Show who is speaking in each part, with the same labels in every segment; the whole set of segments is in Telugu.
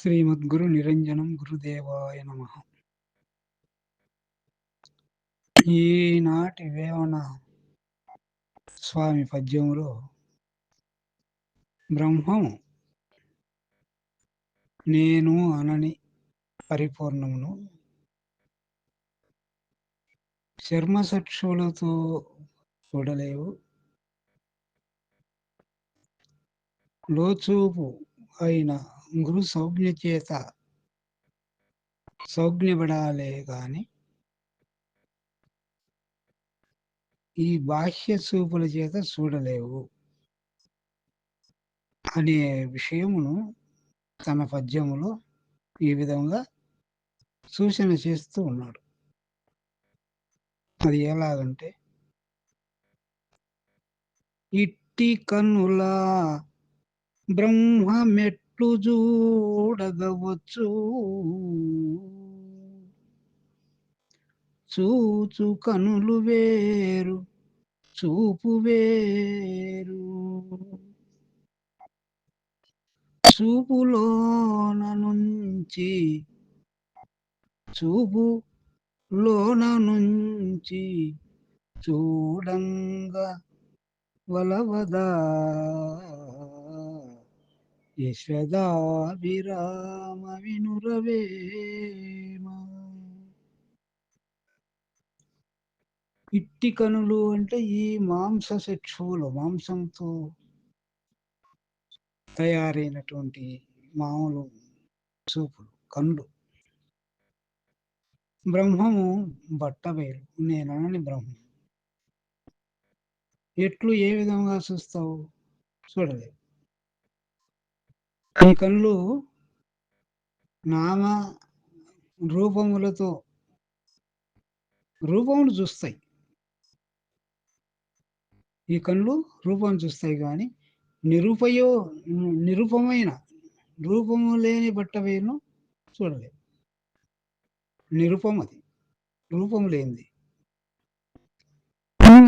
Speaker 1: శ్రీమద్గురు నిరంజనం గురుదేవాయ నమ. ఈనాటి వేమన స్వామి పద్యములో బ్రహ్మము నేను అనని పరిపూర్ణమును చర్మసక్షులతో చూడలేవు. లోచూపు అయిన గురు సౌజ్ఞ చేత సౌజ్ఞపడాలే కానీ ఈ బాహ్య చూపుల చేత చూడలేవు అనే విషయమును తన పద్యములో ఈ విధంగా సూచన చేస్తూ ఉన్నాడు. అది ఎలాగంటే ఇట్టి కన్నుల బ్రహ్మ చెట్లు చూడగవచ్చు. చూచు కనులు వేరు చూపు వేరు. చూపులోన నుంచి చూపు లోన నుంచి చూడంగా వలవదా. యశదాభిరామ వినురవేమ ఇట్టి కనులు అంటే ఈ మాంస చక్షువులు మాంసంతో తయారైనటువంటి మామూలు చూపులు కళ్ళు బ్రహ్మము బట్టబయలు నేనని బ్రహ్మం. ఎట్లు ఏ విధంగా చూస్తావు? చూడలేదు. ఈ కళ్ళు నామ రూపములతో రూపమును చూస్తాయి. ఈ కళ్ళు రూపం చూస్తాయి కానీ నిరూపయో నిరూపమైన రూపము లేని బట్టవేను చూడలేదు నిరూపం అది. రూపం లేనిది.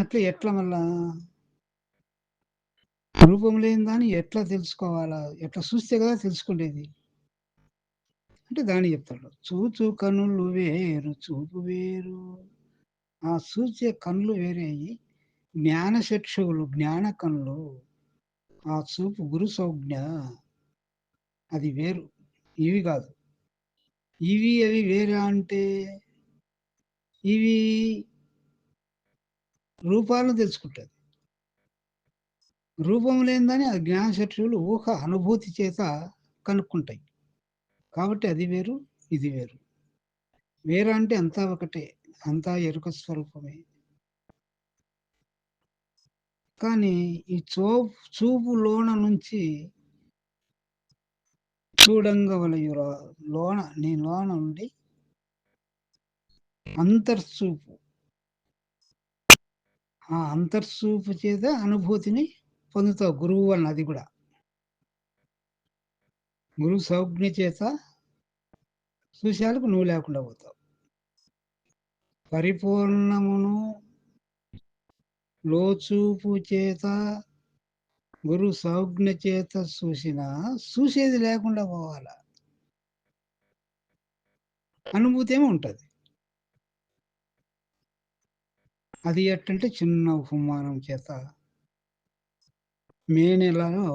Speaker 1: అట్లా ఎట్లా మళ్ళా? రూపం లేని దాన్ని ఎట్లా తెలుసుకోవాలా? ఎట్లా చూస్తే కదా తెలుసుకునేది? అంటే దాన్ని చెప్తాడు. చూచు కన్నులు వేరు చూపు వేరు. ఆ చూచే కన్నులు వేరే జ్ఞాన చక్షువులు జ్ఞాన కన్నులు ఆ చూపు గురు సౌజ్ఞ. అది వేరు. ఇవి కాదు. ఇవి అవి వేరే అంటే? ఇవి రూపాలను తెలుసుకుంటుంది. రూపం లేనిదని ఆ జ్ఞానశత్రువులు ఊహ అనుభూతి చేత కనుక్కుంటాయి. కాబట్టి అది వేరు ఇది వేరు. వేరు అంటే అంతా ఒకటే అంతా ఎరుక స్వరూపమే. కానీ ఈ చో చూపు లోన నుంచి చూడంగ వలయురా లోన నీ లోన నుండి అంతర్చూపు. ఆ అంతర్చూపు చేత అనుభూతిని పొందుతావు గురువు వలన అది కూడా. గురువు సౌజ్ఞ చేత సుశాలకు నువ్వు లేకుండా పోతావు. పరిపూర్ణమును లోచూపు చేత గురు సౌజ్ఞ చేత చూసిన చూసేది లేకుండా పోవాల? అనుభూతి ఏమో ఉంటుంది. అది ఎట్టంటే చిన్న ఉపమానం చేత మే నెలలో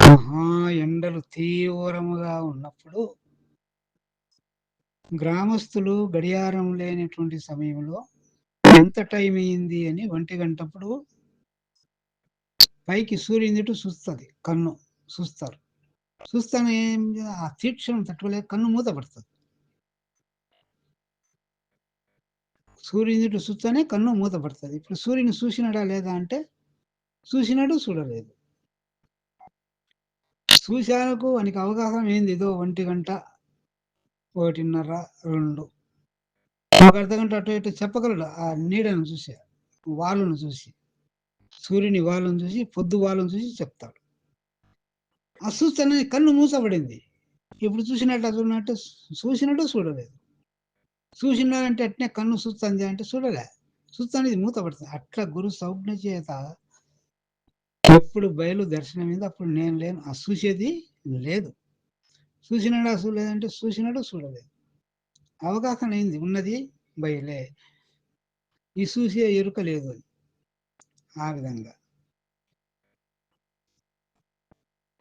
Speaker 1: మహా ఎండలు తీవ్రముగా ఉన్నప్పుడు గ్రామస్తులు గడియారం లేనటువంటి సమయంలో ఎంత టైం అయింది అని ఒంటి గంటప్పుడు పైకి సూర్యునిటు చూస్తుంది కన్ను చూస్తారు చూస్తాను ఏం ఆ తీక్షణం తట్టుకోలేక కన్ను మూత పడుతుంది సూర్యుడు చూస్తేనే కన్ను మూతపడుతుంది ఇప్పుడు సూర్యుని చూసినాడా లేదా అంటే చూసినాడు చూడలేదు. చూశాలకు వానికి అవకాశం ఏంది? ఏదో ఒంటి గంట ఒకటిన్నర రెండు. ఒక అర్ధ గంట అటు ఇటు చెప్పగలడు. ఆ నీడను చూసి వాళ్ళను చూసి సూర్యుని వాళ్ళను చూసి పొద్దు వాళ్ళను చూసి చెప్తాడు. ఆ కన్ను మూసపడింది ఇప్పుడు చూసినట్టు చూడనట్టు చూసినట్టు చూడలేదు. చూసినారంటే అట్నే కన్ను చూస్తుంది అంటే చూడలే. చూస్తాను ఇది మూతపడుతుంది అట్లా గురు సౌజ్ఞ చేత ఎప్పుడు బయలు దర్శనం మీద అప్పుడు నేను లేను. ఆ చూసేది లేదు. చూసినాడా చూడలేదంటే చూసినాడు చూడలేదు. అవగాహన అయింది. ఉన్నది బయలే. ఈ చూసే ఎరుక లేదు అని. ఆ విధంగా.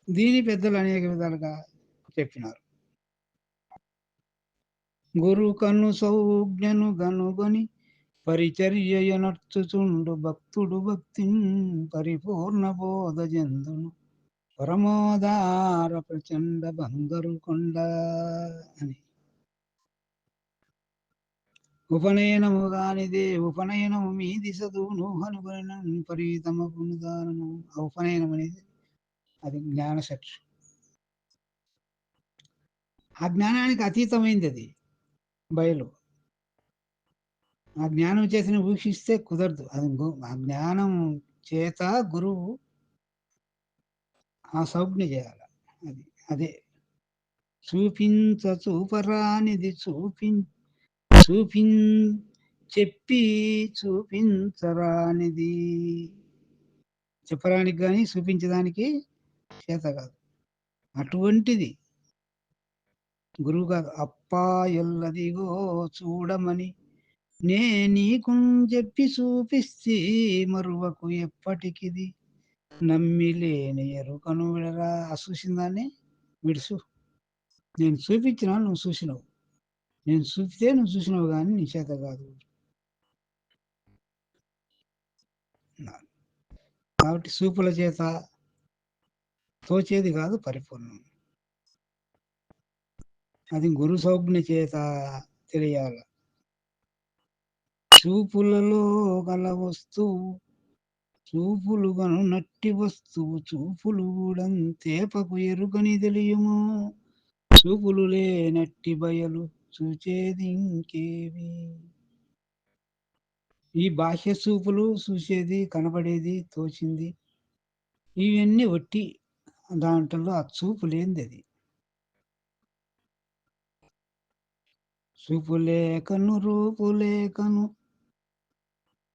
Speaker 1: దీని పెద్దలు అనేక విధాలుగా చెప్పినారు. గురు కను సౌజ్ఞను గనుగొని పరిచర్య నర్చుచుండు భక్తుడు భక్తి పరిపూర్ణ బోధజందును పరమోదార ప్రచండ బంగరు కొండ అని. ఉపనయనము గానిదే ఉపనయనము మీ దిశదును హనుగొన పరితమ పునుదానము ఆ ఉపనయనం అనేది అది జ్ఞానశక్షు ఆ జ్ఞానానికి అతీతమైంది అది. బయలు. ఆ జ్ఞానం చేసిన వీక్షిస్తే కుదరదు. అది గు- ఆ జ్ఞానం చేత గురువు ఆ సౌజ్ఞ చేయాలి. అది అదే. చూపించ చూపరానిది చూపిం చూపిం చెప్పి చూపించరానిది. చెప్పరానికి కానీ చూపించడానికి చేత కాదు. అటువంటిది గురువు కాదు. అప్పా ఎల్లదిగో చూడమని నే నీకు చెప్పి చూపిస్తే మరువకు ఎప్పటికిది? నమ్మిలేని ఎరుకను విడరా? చూసిందాన్ని? విడుసు నేను చూపించిన నువ్వు చూసినావు. నేను చూపితే నువ్వు చూసినావు కానీ నీ చేత కాదు. కాబట్టి చూపుల చేత తోచేది కాదు పరిపూర్ణం. అది గురు సౌజ్ఞ చేత తెలియాల. చూపులలో గల వస్తువు చూపులు గను నట్టి వస్తువు చూపులు కూడా తేపకు ఎరుకని తెలియము. చూపులు లేనట్టి బయలు చూచేది ఇంకేవి? ఈ బాహ్య చూపులు చూసేది కనబడేది తోచింది ఇవన్నీ ఒట్టి దాంట్లో ఆ చూపు లేనిది అది చూపు లేకను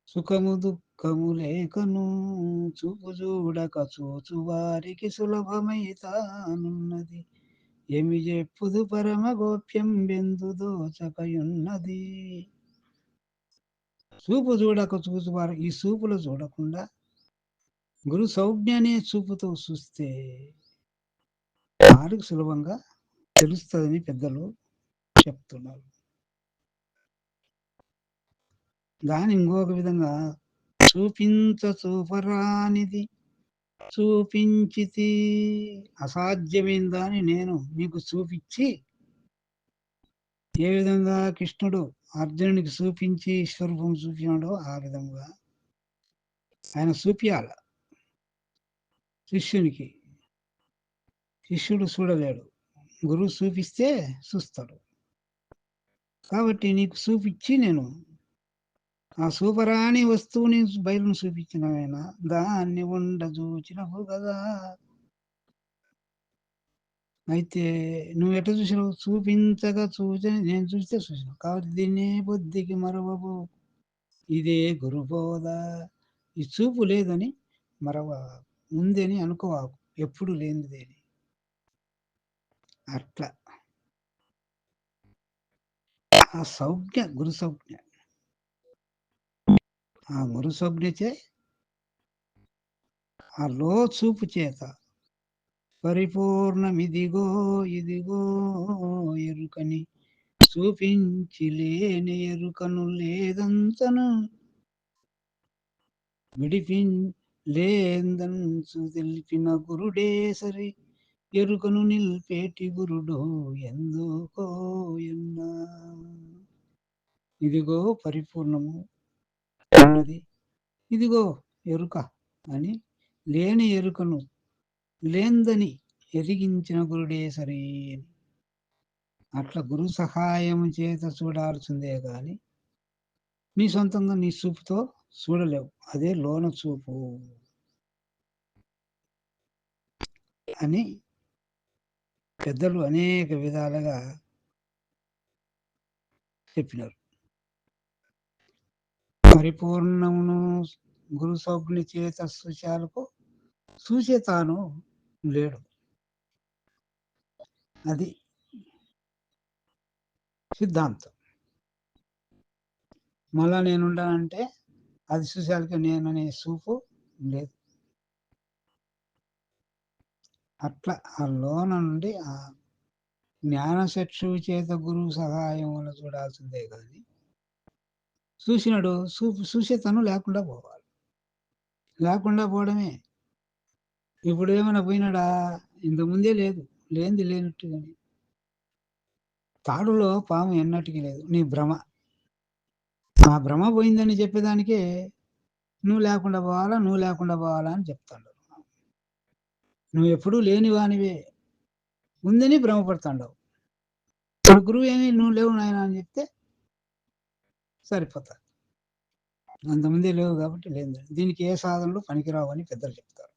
Speaker 1: సుఖము దుఃఖము లేకను చూపు చూడక చూచు వారికి సులభమైతానున్నది. ఏమి చెప్పుదు పరమ గోప్యం బెందు దోచకయున్నది. చూపు చూడక చూచు వారు ఈ చూపులు చూడకుండా గురు సౌజ్ఞ అనే చూపుతో చూస్తే వారికి సులభంగా తెలుస్తుందని పెద్దలు చెప్తున్నారు. దాని ఇంకొక విధంగా చూపించ చూపరానిది. చూపించితి. అసాధ్యమైన దాన్ని నేను మీకు చూపించి ఏ విధంగా కృష్ణుడు అర్జునుడికి చూపించి స్వరూపం చూపించాడో ఆ విధంగా ఆయన చూపియాల. శిష్యునికి. శిష్యుడు చూడలేడు. గురువు చూపిస్తే చూస్తాడు. కాబట్టి నీకు చూపించి నేను ఆ సూపరాని వస్తువుని బయలును చూపించిన దాన్ని ఉండ చూచినవు కదా అయితే నువ్వు ఎట్లా చూసినావు? చూపించగా చూచని నేను చూస్తే చూసినావు. కాబట్టి దీన్నే బుద్ధికి మరవబు ఇదే గురుబోధ. ఈ చూపు లేదని మరవ ఉందని అనుకోవాకు. ఎప్పుడు లేనిదేని అట్లా. ఆ సౌజ్ఞ గురు సౌజ్ఞ. ఆ గురు చే ఆ లోచూపు చేత పరిపూర్ణమిదిగో ఇదిగో ఎరుకని చూపించి లేని ఎరుకను లేదంతను విడిపిన్ లేదంచు తెలిపిన గురుడే సరి ఎరుకను నిల్పేటి గురుడు ఎందుకో ఎన్నా. ఇదిగో పరిపూర్ణము ఉన్నది ఇదిగో ఎరుక అని లేని ఎరుకను లేందని ఎరిగించిన గురుడే సరే అని. అట్లా గురు సహాయం చేత చూడాల్సిందే కానీ నీ సొంతంగా నీ చూపుతో చూడలేవు. అదే లోన చూపు అని పెద్దలు అనేక విధాలుగా చెప్పినారు. పరిపూర్ణమును గురు సౌగ్ని చేత సూచాలకు చూసే తాను లేడు అది సిద్ధాంతం. మళ్ళా నేనుండానంటే అది చూసేయాలకి నేననే చూపు లేదు. అట్లా ఆ లోన నుండి ఆ జ్ఞానచక్షువు చేత గురువు సహాయమున చూడాల్సిందే కానీ చూసినాడు చూసే చూసేతను లేకుండా పోవాలి. లేకుండా పోవడమే. ఇప్పుడు ఏమైనా పోయినాడా? ఇంతకుముందే లేదు. లేనిది లేనట్టుగానే. తాడులో పాము ఎన్నట్టుకి లేదు. నీ భ్రమ. ఆ భ్రమ పోయిందని చెప్పేదానికే నువ్వు లేకుండా పోవాలా, నువ్వు లేకుండా పోవాలా అని చెప్తాడు నువ్వెప్పుడూ లేని వానివే. ఉందని భ్రమపడుతుండవు ఇప్పుడు గురువేమి నువ్వు లేవు నాయన అని చెప్తే సరిపోతారు అంతమంది లేవు కాబట్టి లేదు దీనికి ఏ సాధనలు అని పెద్దలు చెప్తారు.